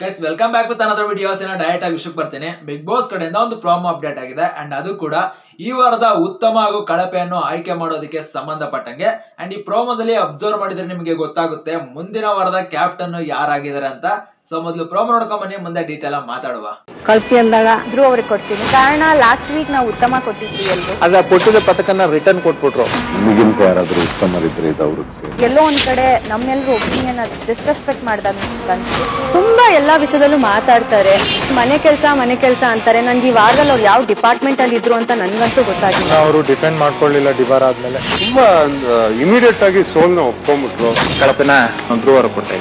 Guys welcome back with another videos ಏನೋ direct ಆಗಿ ವಿಷಯಕ್ಕೆ ಬರ್ತೇನೆ. ಬಿಗ್ ಬಾಸ್ ಕಡೆಯಿಂದ ಒಂದು ಪ್ರೋಮೋ ಅಪ್ಡೇಟ್ ಆಗಿದೆ. ಅಂಡ್ ಅದು ಕೂಡ ಈ ವಾರದ ಉತ್ತಮ ಹಾಗೂ ಕಳಪೆಯನ್ನು ಆಯ್ಕೆ ಮಾಡೋದಕ್ಕೆ ಸಂಬಂಧಪಟ್ಟಂಗೆ. ಅಂಡ್ ಈ ಪ್ರೋಮೋದಲ್ಲಿ ಅಬ್ಸರ್ವ್ ಮಾಡಿದ್ರೆ ನಿಮಗೆ ಗೊತ್ತಾಗುತ್ತೆ, ಮುಂದಿನ ವಾರದ ಕ್ಯಾಪ್ಟನ್ ಯಾರಾಗಿದ್ದಾರೆ ಅಂತ. ಸೊ ಮೊದಲು ಪ್ರೋಮೋ ನೋಡ್ಕೊಂಬನ್ನಿ ಮುಂದೆ ಡೀಟೇಲ್ ಆಗಿ ಮಾತಾಡುವ. ಕಲ್ಪಿ ಅಂದಾಗ ಧ್ರುವ ಅವ್ರಿಗೆ ಕೊಡ್ತೀನಿ. ಕಾರಣ ಲಾಸ್ಟ್ ವೀಕ್ ನಾವು ಉತ್ತಮ ಕೊಟ್ಟಿದ್ವಿ ಎಲ್ರು. ಅದ ಕೊಟ್ಟಿದ್ದ ಪದಕನ್ನ ರಿಟರ್ನ್ ಕೊಟ್ಬಿಟ್ರು. ನಿಮಗಿಂತ ಯಾರಾದ್ರೂ ಉತ್ತಮರಿದ್ರೆ ಇದು ಅವ್ರಿಗೆ ಸೇರಿ. ಎಲ್ಲೋ ಒಂದ್ ಕಡೆ ನಮ್ಮೆಲ್ಲರೂ ಒಪಿನಿಯನ್ ಡಿಸ್ರೆಸ್ಪೆಕ್ಟ್ ಮಾಡ್ದಂಗ್ ಅನ್ಸ್ತು. ತುಂಬಾ ಎಲ್ಲಾ ವಿಷಯದಲ್ಲೂ ಮಾತಾಡ್ತಾರೆ. ಮನೆ ಕೆಲಸ ಮನೆ ಕೆಲಸ ಅಂತಾರೆ. ನನ್ಗೆ ಈ ವಾರದಲ್ಲಿ ಅವ್ರು ಯಾವ ಡಿಪಾರ್ಟ್ಮೆಂಟ್ ಅಲ್ಲಿ ಇದ್ರು ಅಂತ ನನ್ಗಂತೂ ಗೊತ್ತಾಗಿಲ್ಲ ಅವರು ಡಿಫೆಂಡ್ ಮಾಡ್ಕೊಳ್ಳಿಲ್ಲ ಡಿಬಾರ್ ಆದ್ಮೇಲೆ. ತುಂಬಾ ಇಮಿಡಿಯೇಟ್ ಆಗಿ ಸೋಲ್ನ ಒಪ್ಕೊಂಡ್ಬಿಟ್ರು. ಕಳಪೆನ ಧ್ರುವರ ಕೊಡ್ತಾ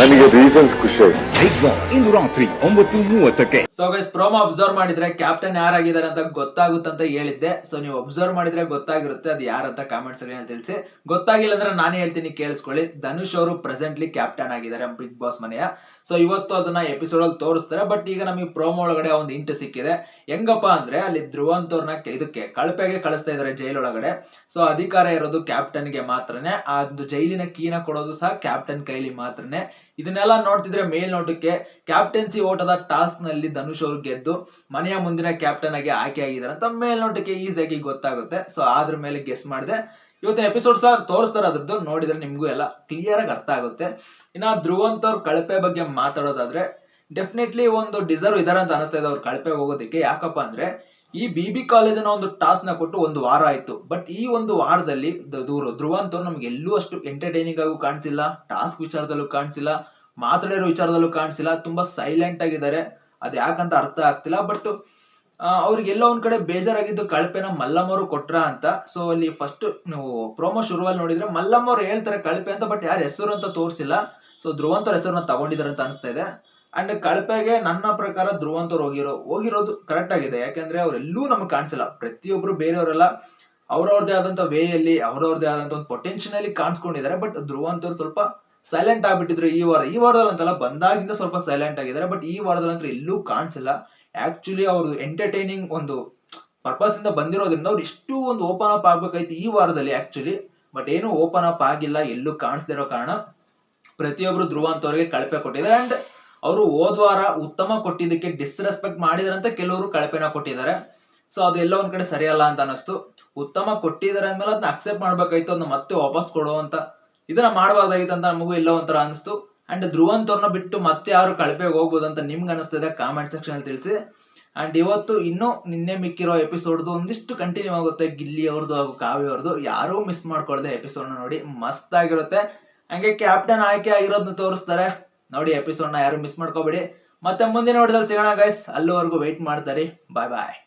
ನನಗೆ ರೀಸನ್ಸ್ ಖುಷಿ ಆಯ್ತು. ಬಿಗ್ ಬಾಸ್ ಇಂದು ರಾತ್ರಿ ಒಂಬತ್ತು ಮೂವತ್ತಕ್ಕೆ. ಸೊ ಗೈಸ್ ಪ್ರೋಮೋ ಅಬ್ಸರ್ವ್ ಮಾಡಿದ್ರೆ ಕ್ಯಾಪ್ಟನ್ ಯಾರಾಗಿದ್ದಾರೆ ಅಂತ ಗೊತ್ತಾಗುತ್ತಂತ ಹೇಳಿದ್ದೆ. ಸೊ ನೀವು ಅಬ್ಸರ್ವ್ ಮಾಡಿದ್ರೆ ಗೊತ್ತಾಗಿರುತ್ತೆ ಅದು ಯಾರಂತ ಕಾಮೆಂಟ್ಸ್ ಅಲ್ಲಿ ತಿಳಿಸಿ. ಗೊತ್ತಾಗಿಲ್ಲ ಅಂದ್ರೆ ನಾನೇ ಹೇಳ್ತೀನಿ ಕೇಳಿಸ್ಕೊಳ್ಳಿ. ಧನುಷ್ ಅವರು ಪ್ರೆಸೆಂಟ್ಲಿ ಕ್ಯಾಪ್ಟನ್ ಆಗಿದ್ದಾರೆ ಬಿಗ್ ಬಾಸ್ ಮನೆಯ. ಸೊ ಇವತ್ತು ಅದನ್ನ ಎಪಿಸೋಡ್ ಅಲ್ಲಿ ತೋರಿಸ್ತಾರೆ. ಬಟ್ ಈಗ ನಮಗೆ ಪ್ರೋಮೋ ಒಳಗಡೆ ಒಂದು ಇಂಟು ಸಿಕ್ಕಿದೆ. ಹೆಂಗಪ್ಪ ಅಂದ್ರೆ ಅಲ್ಲಿ ಧ್ರುವಂತವ್ರನ್ನ ಇದಕ್ಕೆ ಕಳಪೆಗೆ ಕಳಿಸ್ತಾ ಇದ್ದಾರೆ ಒಳಗಡೆ. ಸೊ ಅಧಿಕಾರ ಇರೋದು ಕ್ಯಾಪ್ಟನ್ಗೆ ಮಾತ್ರನೇ. ಆ ಒಂದು ಜೈಲಿನ ಕೀನ ಕೊಡೋದು ಸಹ ಕ್ಯಾಪ್ಟನ್ ಕೈಲಿ ಮಾತ್ರನೇ. ಇದನ್ನೆಲ್ಲ ನೋಡ್ತಿದ್ರೆ ಮೇಲ್ನೋಟಕ್ಕೆ ಕ್ಯಾಪ್ಟನ್ಸಿ ಓಟದ ಟಾಸ್ಕ್ನಲ್ಲಿ ಧನುಷ್ ಅವರು ಗೆದ್ದು ಮನೆಯ ಮುಂದಿನ ಕ್ಯಾಪ್ಟನ್ ಆಗಿ ಆಯ್ಕೆ ಆಗಿದ್ದಾರೆ ಅಂತ ಮೇಲ್ನೋಟಕ್ಕೆ ಈಸಿಯಾಗಿ ಗೊತ್ತಾಗುತ್ತೆ. ಸೊ ಅದ್ರ ಮೇಲೆ ಗೆಸ್ ಮಾಡಿದೆ. ಇವತ್ತಿನ ಎಪಿಸೋಡ್ ಸಹ ತೋರಿಸ್ತಾರೆ ಅದ್ರದ್ದು. ನೋಡಿದ್ರೆ ನಿಮಗೂ ಎಲ್ಲ ಕ್ಲಿಯರ್ ಆಗಿ ಅರ್ಥ ಆಗುತ್ತೆ. ಇನ್ನ ಧ್ರುವಂತವ್ರ ಕಳಪೆ ಬಗ್ಗೆ ಮಾತಾಡೋದಾದ್ರೆ ಡೆಫಿನೆಟ್ಲಿ ಒಂದು ಡಿಸರ್ವ್ ಇದಾರೆ ಅಂತ ಅನಿಸ್ತಾ ಇದೆ ಅವ್ರು ಕಳಪೆ ಹೋಗೋದಕ್ಕೆ. ಯಾಕಪ್ಪ ಅಂದ್ರೆ, ಈ ಬಿ ಬಿ ಕಾಲೇಜಿನ ಒಂದು ಟಾಸ್ಕ್ನ ಕೊಟ್ಟು ಒಂದು ವಾರ ಆಯ್ತು. ಬಟ್ ಈ ಒಂದು ವಾರದಲ್ಲಿ ದೂರ ಧ್ರುವಂತವ್ರು ನಮ್ಗೆ ಎಲ್ಲೂ ಅಷ್ಟು ಎಂಟರ್ಟೈನಿಂಗ್ ಆಗು ಕಾಣಿಸಿಲ್ಲ ಟಾಸ್ಕ್ ವಿಚಾರದಲ್ಲೂ ಕಾಣಿಸಿಲ್ಲ, ಮಾತಾಡಿರೋ ವಿಚಾರದಲ್ಲೂ ಕಾಣಿಸಿಲ್ಲ, ತುಂಬಾ ಸೈಲೆಂಟ್ ಆಗಿದ್ದಾರೆ. ಅದ್ ಯಾಕಂತ ಅರ್ಥ ಆಗ್ತಿಲ್ಲ ಬಟ್ ಅವ್ರಿಗೆ ಎಲ್ಲೋ ಒಂದ್ ಕಡೆ ಬೇಜಾರಾಗಿದ್ದು ಕಳಪೆನ ಮಲ್ಲಮ್ಮರು ಕೊಟ್ರ ಅಂತ. ಸೊ ಅಲ್ಲಿ ಫಸ್ಟ್ ನೀವು ಪ್ರೋಮೋ ಶುರುವಲ್ಲಿ ನೋಡಿದ್ರೆ ಮಲ್ಲಮ್ಮವ್ರು ಹೇಳ್ತಾರೆ ಕಳಪೆ ಅಂತ ಬಟ್ ಯಾರು ಹೆಸರು ಅಂತ ತೋರಿಸಿಲ್ಲ. ಸೊ ಧ್ರುವಂತರ ಹೆಸರನ್ನ ತಗೊಂಡಿದ್ದಾರೆ ಅಂತ ಅನಿಸ್ತಾ ಇದೆ. ಅಂಡ್ ಕಳಪೆಗೆ ನನ್ನ ಪ್ರಕಾರ ಧ್ರುವಂತವ್ರು ಹೋಗಿರೋ, ಹೋಗಿರೋದು ಕರೆಕ್ಟ್ ಆಗಿದೆ. ಯಾಕೆಂದ್ರೆ ಅವರೆಲ್ಲೂ ನಮಗೆ ಕಾಣಿಸಿಲ್ಲ. ಪ್ರತಿಯೊಬ್ರು ಬೇರೆಯವರೆಲ್ಲ ಅವ್ರವ್ರದೇ ಆದಂತ ವೇಯಲ್ಲಿ ಅವ್ರವ್ರದೇ ಆದಂತ ಒಂದು ಪೊಟೆನ್ಶಿಯಲ್ ಕಾಣಿಸ್ಕೊಂಡಿದ್ದಾರೆ. ಬಟ್ ಧ್ರುವಂತರು ಸ್ವಲ್ಪ ಸೈಲೆಂಟ್ ಆಗ್ಬಿಟ್ಟಿದ್ರು ಈ ವಾರ. ಈ ವಾರದಲ್ಲಿ ಅಂತಲ್ಲ ಬಂದಾಗಿಂದ ಸ್ವಲ್ಪ ಸೈಲೆಂಟ್ ಆಗಿದ್ದಾರೆ ಬಟ್ ಈ ವಾರದಲ್ಲಿ ಅಂದ್ರೆ ಎಲ್ಲೂ ಕಾಣಿಸಿಲ್ಲ. ಆಕ್ಚುಲಿ ಅವರು ಎಂಟರ್ಟೈನಿಂಗ್ ಒಂದು ಪರ್ಪಸ್ ಇಂದ ಬಂದಿರೋದ್ರಿಂದ ಅವ್ರು ಇಷ್ಟು ಒಂದು ಓಪನ್ ಅಪ್ ಆಗ್ಬೇಕಾಯ್ತು ಈ ವಾರದಲ್ಲಿ ಆಕ್ಚುಲಿ ಬಟ್ ಏನು ಓಪನ್ ಅಪ್ ಆಗಿಲ್ಲ, ಎಲ್ಲೂ ಕಾಣಿಸ್ದಿರೋ ಕಾರಣ ಪ್ರತಿಯೊಬ್ರು ಧ್ರುವ ಅಂತವ್ರಿಗೆ ಕಳಪೆ ಕೊಟ್ಟಿದ್ದಾರೆ. ಅಂಡ್ ಅವರು ಹೋದ್ವಾರ ಉತ್ತಮ ಕೊಟ್ಟಿದ್ದಕ್ಕೆ ಡಿಸ್ರೆಸ್ಪೆಕ್ಟ್ ಮಾಡಿದಾರಂತ ಕೆಲವರು ಕಳಪೆನ ಕೊಟ್ಟಿದ್ದಾರೆ. ಸೊ ಅದು ಎಲ್ಲೋ ಒಂದ್ ಕಡೆ ಸರಿಯಲ್ಲ ಅಂತ ಅನಿಸ್ತು ಉತ್ತಮ ಕೊಟ್ಟಿದ್ದಾರೆ ಅಂದ್ಮೇಲೆ ಅದನ್ನ ಅಕ್ಸೆಪ್ಟ್ ಮಾಡ್ಬೇಕಾಯ್ತು, ಅದನ್ನ ಮತ್ತೆ ವಾಪಸ್ ಕೊಡುವಂತ ಇದನ್ನ ಮಾಡಬಾರ್ದಾಗಿತ್ತು ಅಂತ ನಮಗೂ ಎಲ್ಲೋ ಒಂಥರ ಅನಿಸ್ತು. ಅಂಡ್ ಧ್ರುವಂತವ್ರನ್ನ ಬಿಟ್ಟು ಮತ್ತೆ ಯಾರು ಕಳಪೆಗೆ ಹೋಗ್ಬೋದು ಅಂತ ನಿಮ್ಗೆ ಅನಿಸ್ತಿದೆ? ಕಾಮೆಂಟ್ ಸೆಕ್ಷನ್ ಅಲ್ಲಿ ತಿಳಿಸಿ. ಅಂಡ್ ಇವತ್ತು ಇನ್ನೂ ನಿನ್ನೆ ಮಿಕ್ಕಿರೋ ಎಪಿಸೋಡ್ದು ಒಂದಿಷ್ಟು ಕಂಟಿನ್ಯೂ ಆಗುತ್ತೆ. ಗಿಲ್ಲಿ ಅವ್ರದ್ದು ಹಾಗೂ ಕಾವ್ಯ ಅವ್ರದ್ದು ಯಾರೂ ಮಿಸ್ ಮಾಡ್ಕೊಳ್ದೆ ಎಪಿಸೋಡ್ನ ನೋಡಿ. ಮಸ್ತ್ ಆಗಿರುತ್ತೆ. ಹಂಗೆ ಕ್ಯಾಪ್ಟನ್ ಆಯ್ಕೆ ಆಗಿರೋದನ್ನ ತೋರಿಸ್ತಾರೆ. ನೋಡಿ ಎಪಿಸೋಡ್ನ ಯಾರು ಮಿಸ್ ಮಾಡ್ಕೋಬೇಡಿ. ಮತ್ತೆ ಮುಂದಿನ ನೋಡಿದಲ್ಲಿ ಸಿಗೋಣ ಗೈಸ್ ಅಲ್ಲಿವರೆಗೂ ವೆಯ್ಟ್ ಮಾಡ್ತಾರೆ ಬಾಯ್ ಬಾಯ್